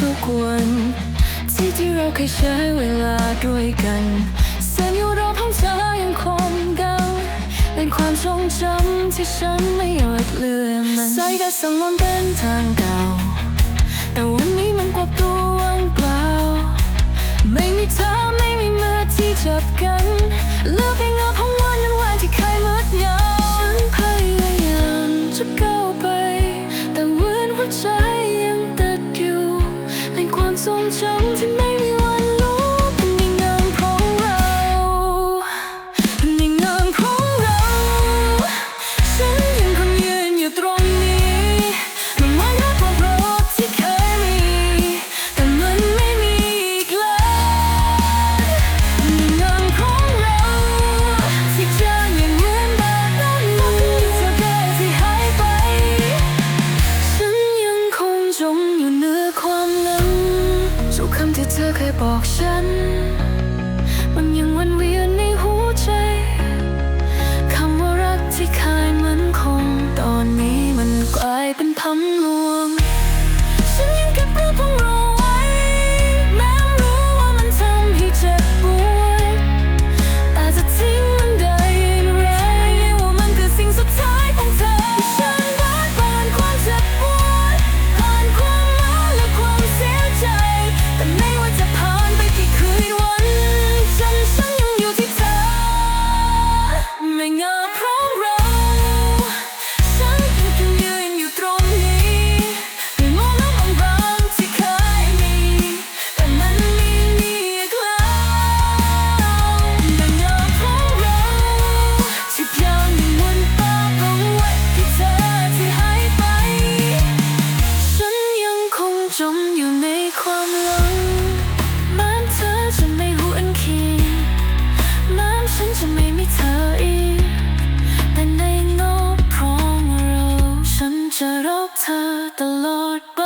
ทุกวัน ที่ที่เราเคยใช้เวลาด้วยกันแสงอยู่รอบห้องเธอยังคงเก่าเป็นความทรงจำที่ฉันไม่อยากลืมมันใสายกับสังมนเป็นทางเก่าแต่วันนี้มันกลับตัวางทรงจำที่ไม่มี ธอเคยบอกฉัน กเธอตลอดไป